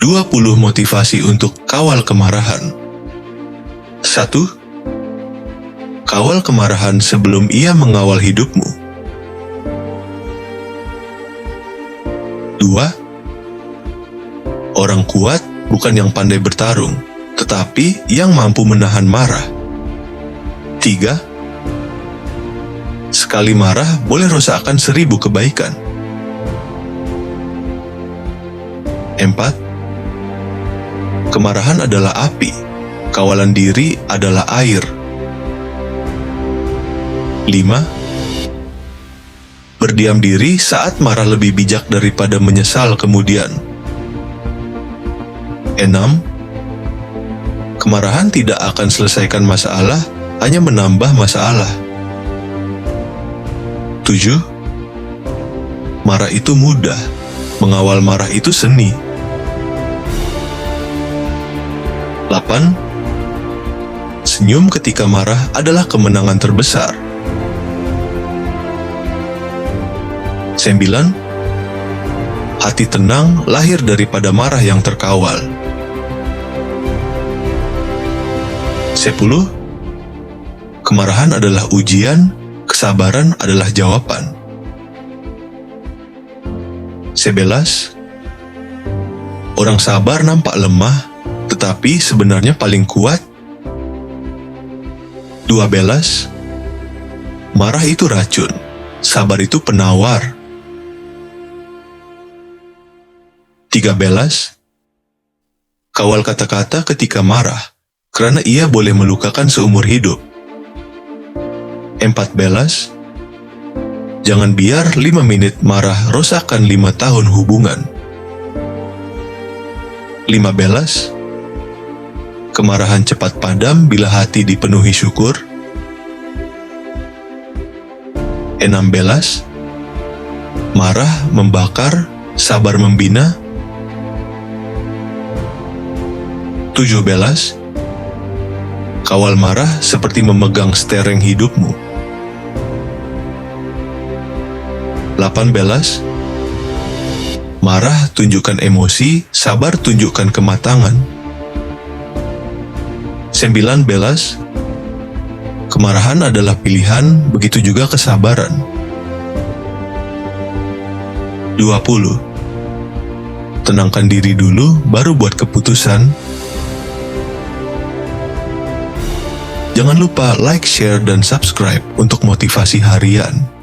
20 motivasi untuk kawal kemarahan. 1. Kawal kemarahan sebelum ia mengawal hidupmu. 2. Orang kuat bukan yang pandai bertarung, tetapi yang mampu menahan marah. 3. Sekali marah boleh rosakkan seribu kebaikan. 4. Kemarahan adalah api, kawalan diri adalah air. 5. Berdiam diri saat marah lebih bijak daripada menyesal kemudian. 6. Kemarahan tidak akan selesaikan masalah, hanya menambah masalah. 7. Marah itu mudah, mengawal marah itu seni. 8. Senyum ketika marah adalah kemenangan terbesar. 9. Hati tenang lahir daripada marah yang terkawal. 10. Kemarahan adalah ujian, kesabaran adalah jawaban. 11. Orang sabar nampak lemah, tetapi sebenarnya paling kuat. 12. Marah itu racun, sabar itu penawar. 13. Kawal kata-kata ketika marah, karena ia boleh melukakan seumur hidup. 14. Jangan biar 5 menit marah rosakkan 5 tahun hubungan. 15. Kemarahan cepat padam bila hati dipenuhi syukur. 16. Marah membakar, sabar membina. 17. Kawal marah seperti memegang stereng hidupmu. 18. Marah tunjukkan emosi, sabar tunjukkan kematangan. 19. Kemarahan adalah pilihan, begitu juga kesabaran. 20. Tenangkan diri dulu, baru buat keputusan. Jangan lupa like, share, dan subscribe untuk motivasi harian.